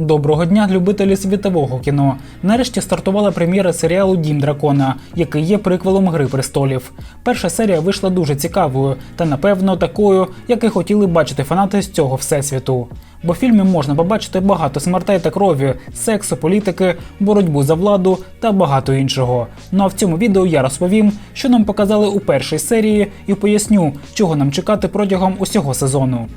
Доброго дня, любителі світового кіно. Нарешті стартувала прем'єра серіалу Дім дракона, який є приквелом Гри престолів. Перша серія вийшла дуже цікавою та, напевно, такою, яку хотіли бачити фанати з цього всесвіту. Бо в фільмі можна побачити багато смертей та крові, сексу, політики, боротьбу за владу та багато іншого. Ну а в цьому відео я розповім, що нам показали у першій серії, і поясню, чого нам чекати протягом усього сезону.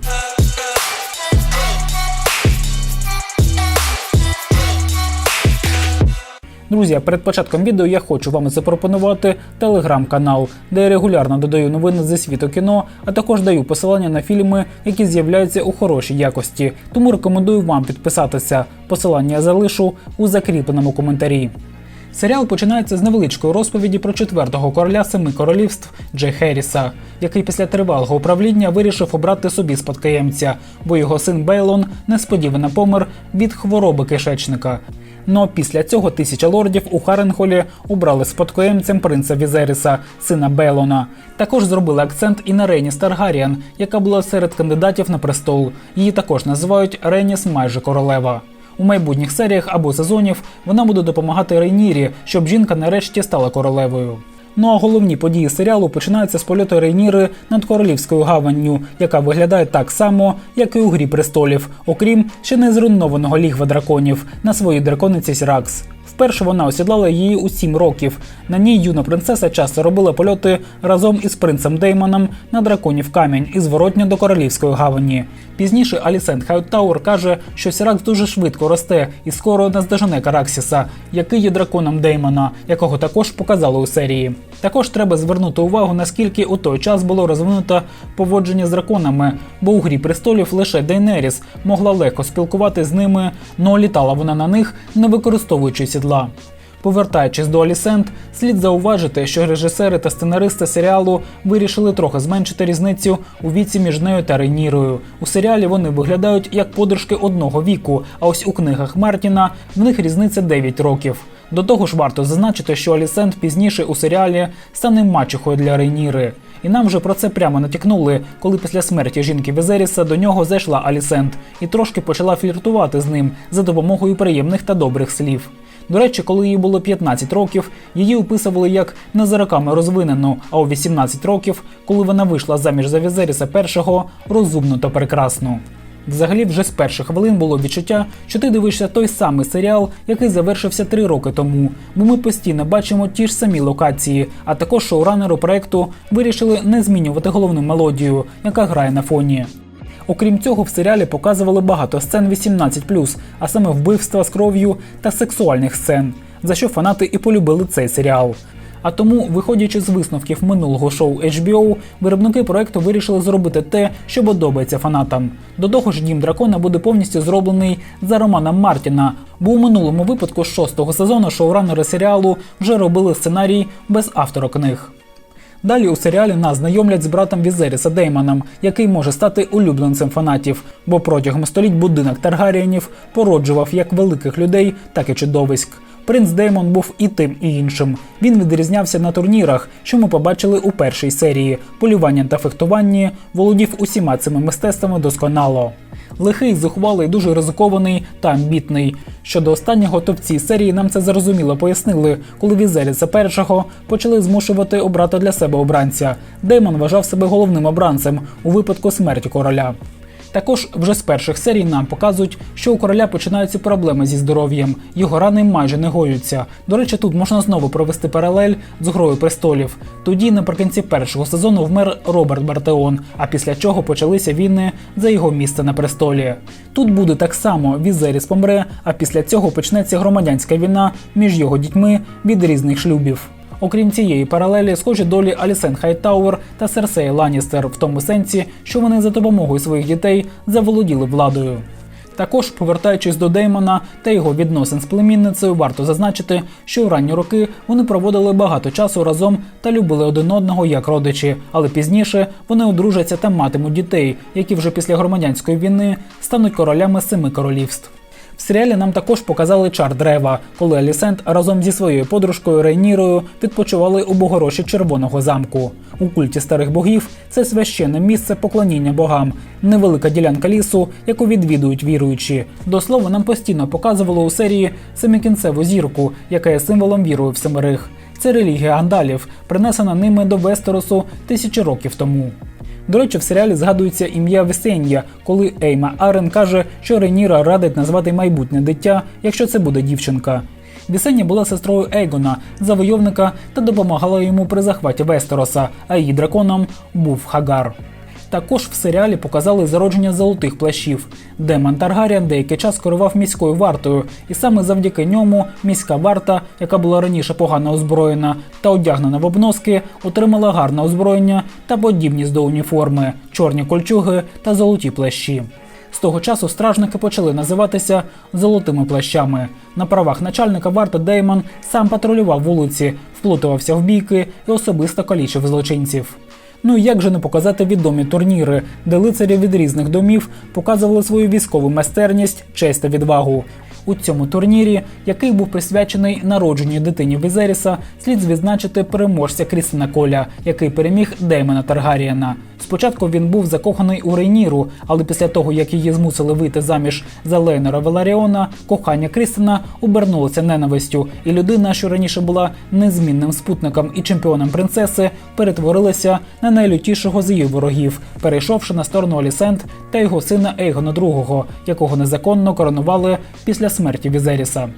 Друзі, перед початком відео я хочу вам запропонувати телеграм-канал, де я регулярно додаю новини зі світу кіно, а також даю посилання на фільми, які з'являються у хорошій якості. Тому рекомендую вам підписатися. Посилання залишу у закріпленому коментарі. Серіал починається з невеличкої розповіді про четвертого короля семи королівств Джей Херріса, який після тривалого управління вирішив обрати собі спадкоємця, бо його син Бейлон несподівано помер від хвороби кишечника. Ну а після цього тисяча лордів у Харенхолі обрали спадкоємцем принца Візеріса, сина Белона. Також зробили акцент і на Рейні Таргаріан, яка була серед кандидатів на престол. Її також називають Рейніс майже королева. У майбутніх серіях або сезонів вона буде допомагати Рейнірі, щоб жінка нарешті стала королевою. Ну а головні події серіалу починаються з польоту Рейніри над королівською гаванню, яка виглядає так само, як і у грі престолів, окрім ще не зруйнованого лігва драконів на своїй дракониці Сіракс. Вперше вона осідлала її у сім років. На ній юна принцеса часто робила польоти разом із принцем Деймоном на драконів камінь і зворотньо до королівської гавані. Пізніше Алісент Хайтауер каже, що Сіракс дуже швидко росте і скоро наздожене Караксіса, який є драконом Деймона, якого також показали у серії. Також треба звернути увагу, наскільки у той час було розвинуто поводження з драконами, бо у грі престолів лише Дейнеріс могла легко спілкувати з ними, но літала вона на них, не використовуючи сідла. Повертаючись до Алісент, слід зауважити, що режисери та сценаристи серіалу вирішили трохи зменшити різницю у віці між нею та Рейнірою. У серіалі вони виглядають як подружки одного віку, а ось у книгах Мартіна в них різниця 9 років. До того ж, варто зазначити, що Алісент пізніше у серіалі стане мачехою для Рейніри. І нам вже про це прямо натякнули, коли після смерті жінки Візеріса до нього зайшла Алісент і трошки почала фліртувати з ним за допомогою приємних та добрих слів. До речі, коли їй було 15 років, її описували як не за роками розвинену, а у 18 років, коли вона вийшла заміж за Візеріса першого, розумну та прекрасну. Взагалі, вже з перших хвилин було відчуття, що ти дивишся той самий серіал, який завершився три роки тому, бо ми постійно бачимо ті ж самі локації, а також шоуранеру проекту вирішили не змінювати головну мелодію, яка грає на фоні. Окрім цього, в серіалі показували багато сцен 18+, а саме вбивства з кров'ю та сексуальних сцен, за що фанати і полюбили цей серіал. А тому, виходячи з висновків минулого шоу HBO, виробники проекту вирішили зробити те, що подобається фанатам. До того ж, дім дракона буде повністю зроблений за романом Мартіна, бо у минулому випадку шостого сезону шоуранери серіалу вже робили сценарій без автора книг. Далі у серіалі нас знайомлять з братом Візеріса Деймоном, який може стати улюбленцем фанатів, бо протягом століть будинок Таргарієнів породжував як великих людей, так і чудовиськ. Принц Деймон був і тим, і іншим. Він відрізнявся на турнірах, що ми побачили у першій серії. Полювання та фехтуванні володів усіма цими мистецтвами досконало. Лихий, зухвалий, дуже ризикований та амбітний. Щодо останнього, то в цій серії нам це зрозуміло пояснили, коли Візеріса першого почали змушувати обрати для себе обранця. Деймон вважав себе головним обранцем у випадку смерті короля. Також вже з перших серій нам показують, що у короля починаються проблеми зі здоров'ям, його рани майже не гоються. До речі, тут можна знову провести паралель з грою престолів. Тоді наприкінці першого сезону вмер Роберт Бартеон, а після чого почалися війни за його місце на престолі. Тут буде так само: Візеріс помре, а після цього почнеться громадянська війна між його дітьми від різних шлюбів. Окрім цієї паралелі, схожі долі Алісен Хайтауер та Серсеї Ланністер в тому сенсі, що вони за допомогою своїх дітей заволоділи владою. Також, повертаючись до Деймона та його відносин з племінницею, варто зазначити, що у ранні роки вони проводили багато часу разом та любили один одного як родичі, але пізніше вони одружаться та матимуть дітей, які вже після громадянської війни стануть королями семи королівств. В серіалі нам також показали чар древа, коли Алісент разом зі своєю подружкою Рейнірою відпочивали у Богороші Червоного замку. У культі старих богів це священне місце поклоніння богам, невелика ділянка лісу, яку відвідують віруючі. До слова, нам постійно показували у серії семикінцеву зірку, яка є символом вірою в семерих. Це релігія андалів, принесена ними до Вестеросу тисячі років тому. До речі, в серіалі згадується ім'я Весен'я, коли Ейма Арен каже, що Реніра радить назвати майбутнє дитя, якщо це буде дівчинка. Вісенія була сестрою Ейгона, завойовника, та допомагала йому при захваті Вестероса, а її драконом був Хагар. Також в серіалі показали зародження золотих плащів. Демон Таргаріан деякий час керував міською вартою, і саме завдяки ньому міська варта, яка була раніше погано озброєна та одягнена в обноски, отримала гарне озброєння та подібність до уніформи, чорні кольчуги та золоті плащі. З того часу стражники почали називатися золотими плащами. На правах начальника варти Деймон сам патрулював вулиці, вплутувався в бійки і особисто калічив злочинців. Ну як же не показати відомі турніри, де лицарі від різних домів показували свою військову майстерність, честь та відвагу. У цьому турнірі, який був присвячений народженню дитині Візеріса, слід відзначити переможця Крістина Коля, який переміг Деймона Таргарієна. Спочатку він був закоханий у Рейніру, але після того, як її змусили вийти заміж за Лейнера Веларіона, кохання Крістина обернулося ненавистю, і людина, що раніше була незмінним спутником і чемпіоном принцеси, перетворилася на найлютішого з її ворогів, перейшовши на сторону Алісент та його сина Ейгона II, якого незаконно коронували після смерті Візеріса.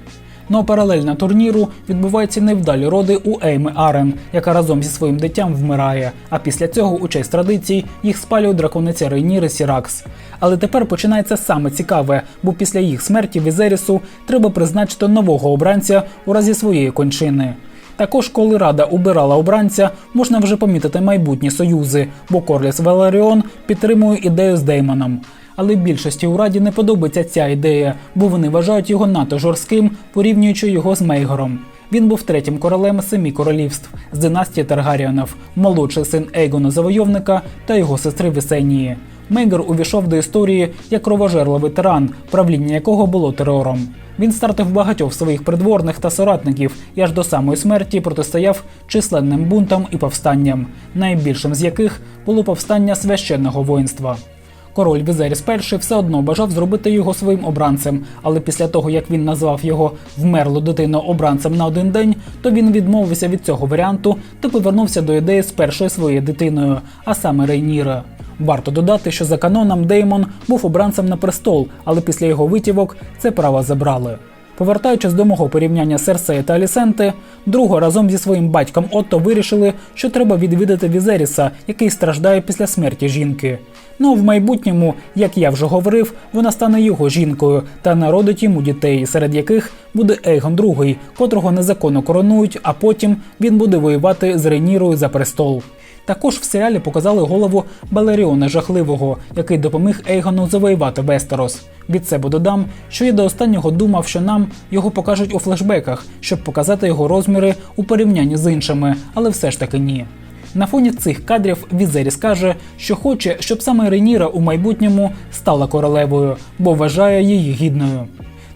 Ну а паралельно турніру відбуваються невдалі роди у Ейми Арен, яка разом зі своїм дитям вмирає. А після цього, у честь традицій, їх спалює дракониця Рейніри Сіракс. Але тепер починається саме цікаве, бо після їх смерті Візерісу треба призначити нового обранця у разі своєї кончини. Також, коли рада обирала обранця, можна вже помітити майбутні союзи, бо Корліс Веларіон підтримує ідею з Деймоном. Але більшості у раді не подобається ця ідея, бо вони вважають його надто жорстким, порівнюючи його з Мейгором. Він був третім королем семи королівств з династії Таргаріанів, молодший син Ейгона Завойовника та його сестри Весенії. Мейгор увійшов до історії як кровожерливий тиран, правління якого було терором. Він стратив багатьох своїх придворних та соратників і аж до самої смерті протистояв численним бунтам і повстанням, найбільшим з яких було повстання священного воїнства. Король Візеріс І все одно бажав зробити його своїм обранцем, але після того як він назвав його вмерлу дитину обранцем на один день, то він відмовився від цього варіанту та повернувся до ідеї з першою своєю дитиною, а саме Рейніра. Варто додати, що за каноном Деймон був обранцем на престол, але після його витівок це право забрали. Повертаючись до мого порівняння Серсеї та Алісенти, друго разом зі своїм батьком Отто вирішили, що треба відвідати Візеріса, який страждає після смерті жінки. Ну в майбутньому, як я вже говорив, вона стане його жінкою та народить йому дітей, серед яких буде Ейгон II, котрого незаконно коронують, а потім він буде воювати з Рейнірою за престол. Також в серіалі показали голову Балеріона Жахливого, який допоміг Ейгону завоювати Вестерос. Від себе додам, що я до останнього думав, що нам його покажуть у флешбеках, щоб показати його розміри у порівнянні з іншими, але все ж таки ні. На фоні цих кадрів Візеріс каже, що хоче, щоб саме Реніра у майбутньому стала королевою, бо вважає її гідною.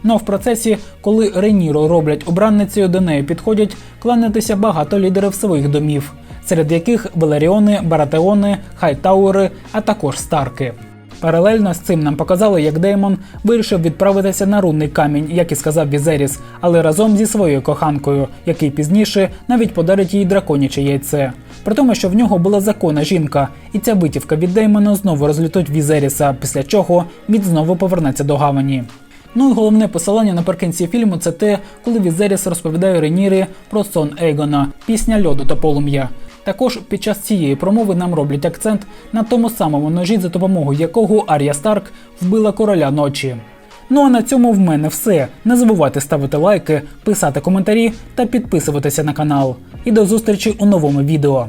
Ну а в процесі, коли Реніру роблять обранницею, до неї підходять кланятися багато лідерів своїх домів, серед яких Веларіони, Баратеони, Хайтауери, а також Старки. Паралельно з цим нам показали, як Деймон вирішив відправитися на рунний камінь, як і сказав Візеріс, але разом зі своєю коханкою, який пізніше навіть подарить їй драконяче яйце. При тому, що в нього була законна жінка, і ця витівка від Деймона знову розлютуть Візеріса, після чого він знову повернеться до гавані. Ну і головне посилання наприкінці фільму це те, коли Візеріс розповідає Ренірі про сон Ейгона, пісня льоду та полум'я. Також під час цієї промови нам роблять акцент на тому самому ножі, за допомогою якого Ар'я Старк вбила короля ночі. Ну а на цьому в мене все. Не забувайте ставити лайки, писати коментарі та підписуватися на канал. І до зустрічі у новому відео.